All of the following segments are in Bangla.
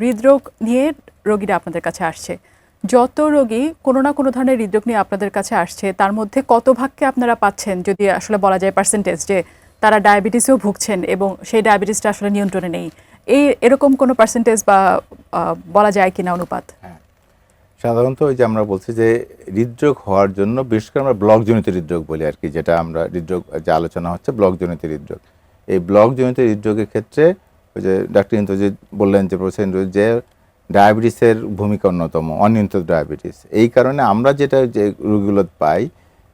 হৃদরোগ নিয়ে রোগীরা আপনাদের কাছে আসছে। যত রোগী কোনো না কোনো ধরনের হৃদরোগ নিয়ে আপনাদের কাছে আসছে, তার মধ্যে কত ভাগকে আপনারা পাচ্ছেন? যদি আসলে বলা যায় পার্সেন্টেজ যে তারা ডায়াবেটিসেও ভুগছেন এবং সেই ডায়াবেটিসটা আসলে নিয়ন্ত্রণে নেই। এই এরকম কোনো পার্সেন্টেজ বা বলা যায় কিনা অনুপাত? সাধারণত ওই যে আমরা বলছি যে হৃদরোগ হওয়ার জন্য বিশেষ করে আমরা ব্লকজনিত হৃদরোগ বলি আর কি, যেটা আমরা হৃদরোগ, যে আলোচনা হচ্ছে ব্লকজনিত হৃদরোগ। এই ব্লকজনিত হৃদরোগের ক্ষেত্রে ওই যে ডাক্তার ইন্দ্রজিৎ বললেন যে প্রফেসর যে ডায়াবেটিসের ভূমিকা অন্যতম, অনিয়ন্ত্রিত ডায়াবেটিস। এই কারণে আমরা যেটা যে রোগীগুলো পাই,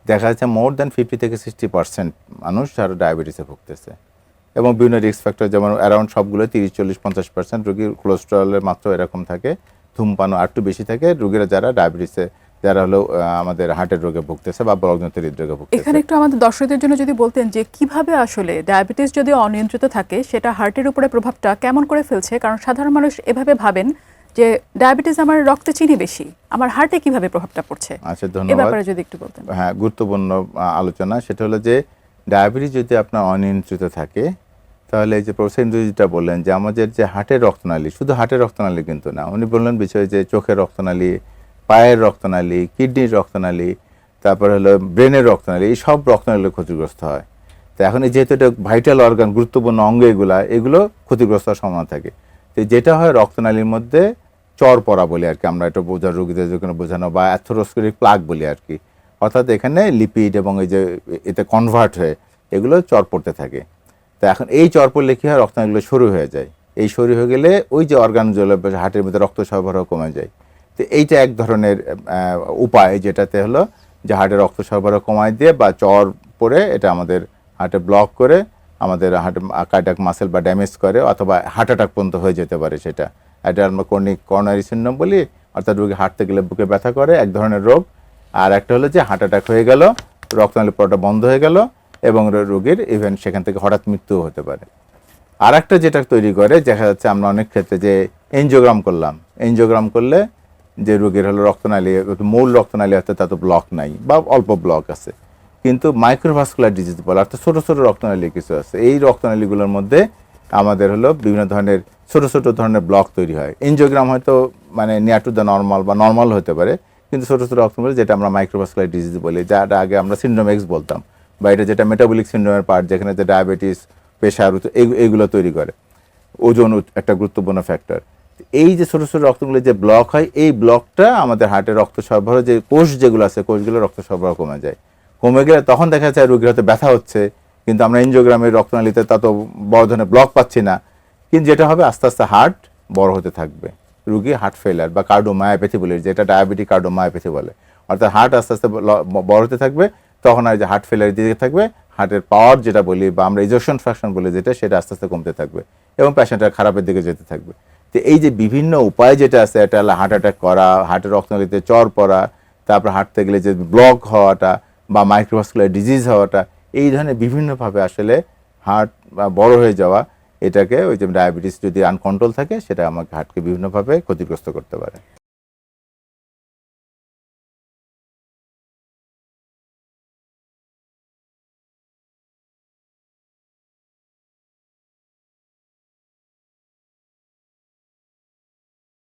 দেখা যাচ্ছে মোর দ্যান ফিফটি থেকে সিক্সটি পার্সেন্ট মানুষ যারা ডায়াবেটিসে ভুগতেছে। এবং বিভিন্ন রিস্ক ফ্যাক্টর যেমন অ্যারাউন্ড সবগুলো তিরিশ, চল্লিশ, পঞ্চাশ পার্সেন্ট রোগীর কোলেস্ট্রলের মাত্রা এরকম থাকে, ধূমপানও আর একটু বেশি থাকে, রোগীরা যারা ডায়াবেটিসে যারা হলো আমাদের হার্টের রোগে ভুগতেছে বা ব্লকজনিত হৃদরোগে ভুগতেছে। এখানে একটু আমাদের দর্শকদের জন্য যদি বলতেন যে কীভাবে আসলে ডায়াবেটিস যদি অনিয়ন্ত্রিত থাকে সেটা হার্টের উপরে প্রভাবটা কেমন করে ফেলছে? কারণ সাধারণ মানুষ এভাবে ভাবেন যে ডায়াবেটিস আমার রক্তে চিনি বেশি আমার হার্টে কীভাবে প্রভাবটা পড়ছে? আচ্ছা ধন্যবাদ। ব্যাপারে যদি একটু বলতেন। হ্যাঁ গুরুত্বপূর্ণ আলোচনা। সেটা হলো যে ডায়াবেটিস যদি আপনার অনিয়ন্ত্রিত থাকে তাহলে এই যে প্রফেসর ইন্দ্র যেটা বললেন যে আমাদের যে হার্টের রক্তনালী শুধু হার্টের রক্তনালী কিন্তু না উনি বললেন বিষয়ে যে চোখের রক্তনালী পায়ের রক্তনালী, কিডনির রক্তনালী, তারপরে হলো ব্রেনের রক্তনালী, এই সব রক্তনালী ক্ষতিগ্রস্ত হয়। তো এখন যেহেতু এটা ভাইটাল অর্গান, গুরুত্বপূর্ণ অঙ্গ এগুলা, এগুলো ক্ষতিগ্রস্ত সম্ভাবনা থাকে। তো যেটা হয় রক্তনালীর মধ্যে চর পড়া বলি আর কি, আমরা এটা বোঝার রোগীদের যেখানে বোঝানো বা অ্যাথোরোস্কোরিক প্লাগ বলি আর কি। অর্থাৎ এখানে লিপিড এবং এই যে এতে কনভার্ট হয়ে এগুলো চর পড়তে থাকে। তো এখন এই চর পড়লে কী হয়, রক্তনালীগুলো সরু হয়ে যায়। এই সরু হয়ে গেলে ওই যে অর্গান অর্গানগুলো হার্টের মধ্যে রক্ত সরবরাহ কমে যায়। তো এইটা এক ধরনের উপায় যেটাতে হলো যে হার্টের রক্ত সরবরাহ কমায় দিয়ে বা চর পরে এটা আমাদের হার্টে ব্লক করে আমাদের হার্ট কার্ডিয়াক মাসেল বা ড্যামেজ করে অথবা হার্ট অ্যাটাক পর্যন্ত হয়ে যেতে পারে সেটা। এটা আমরা কর্নিক করোনারি সিন্ড্রোম বলি, অর্থাৎ রোগী হাঁটতে গেলে বুকে ব্যথা করে, এক ধরনের রোগ। আর একটা হলো যে হার্ট অ্যাটাক হয়ে গেল, রক্তনালী পড়াটা বন্ধ হয়ে গেল এবং রোগীর ইভেন সেখান থেকে হঠাৎ মৃত্যু হতে পারে। আর একটা যেটা তৈরি করে, দেখা যাচ্ছে আমরা অনেক ক্ষেত্রে যে এনজিওগ্রাম করলাম। এনজিওগ্রাম করলে যে রোগীর হলো রক্তনালী মূল রক্তনালী অর্থাৎ তাতে ব্লক নাই, বা অল্প ব্লক আছে। কিন্তু মাইক্রোভাস্কুলার ডিজিজ বলে, অর্থাৎ ছোটো ছোটো রক্তনালী কিছু আছে। এই রক্তনালীগুলোর মধ্যে আমাদের হলো বিভিন্ন ধরনের ছোটো ছোটো ধরনের ব্লক তৈরি হয়। এনজিওগ্রাম হয়তো মানে নিয়ার টু দ্য নর্মাল বা নর্মাল হতে পারে, কিন্তু ছোটো ছোটো রক্তনালী যেটা আমরা মাইক্রোভাস্কুলার ডিজিজ বলি যাটা আগে আমরা সিন্ড্রোম এক্স বলতাম, বা এটা যেটা মেটাবলিক সিন্ড্রোমের পার্ট যেখানে যে ডায়াবেটিস প্রেশার এইগুলো তৈরি করে। ওজন একটা গুরুত্বপূর্ণ ফ্যাক্টর এই যে ছোটো ছোটো রক্তগুলো যে ব্লক হয়, এই ব্লকটা আমাদের হার্টের রক্ত সরবরাহ, যে কোষ যেগুলো আছে, কোষগুলো রক্ত সরবরাহ কমে যায়। কমে গেলে তখন দেখা যায় রোগীর হয়তো ব্যথা হচ্ছে, কিন্তু আমরা এনজিওগ্রামের রক্তনালীতে তত বড় ধরনের ব্লক পাচ্ছি না। কিন্তু যেটা হবে, আস্তে আস্তে হার্ট বড় হতে থাকবে। রুগী হার্ট ফেলার বা কার্ডোমায়োপ্যাথি বলে, যেটা ডায়াবেটিক কার্ডোমায়োপ্যাথি বলে। অর্থাৎ হার্ট আস্তে আস্তে বড় হতে থাকবে, তখন আর যে হার্ট ফেলার দিকে থাকবে হার্টের পাওয়ার যেটা বলি বা আমরা ইজেকশন ফ্র্যাকশন বলি যেটা, সেটা আস্তে আস্তে কমতে থাকবে এবং পেশেন্টটা খারাপের দিকে যেতে থাকবে। তো এই যে বিভিন্ন উপায় যেটা আছে, এটা হলো হার্ট অ্যাটাক করা হার্টের রক্তনালীতে চর পড়া, তারপর হাঁটতে গেলে যে ব্লক হওয়াটা বা মাইক্রোভাস্কুলার ডিজিজ হওয়াটা, এই ধরনের বিভিন্নভাবে আসলে হার্ট বা বড় হয়ে যাওয়া, এটাকে ওই যে ডায়াবেটিস যদি আনকন্ট্রোল থাকে, সেটা আমাকে হার্টকে বিভিন্নভাবে ক্ষতিগ্রস্ত করতে পারে।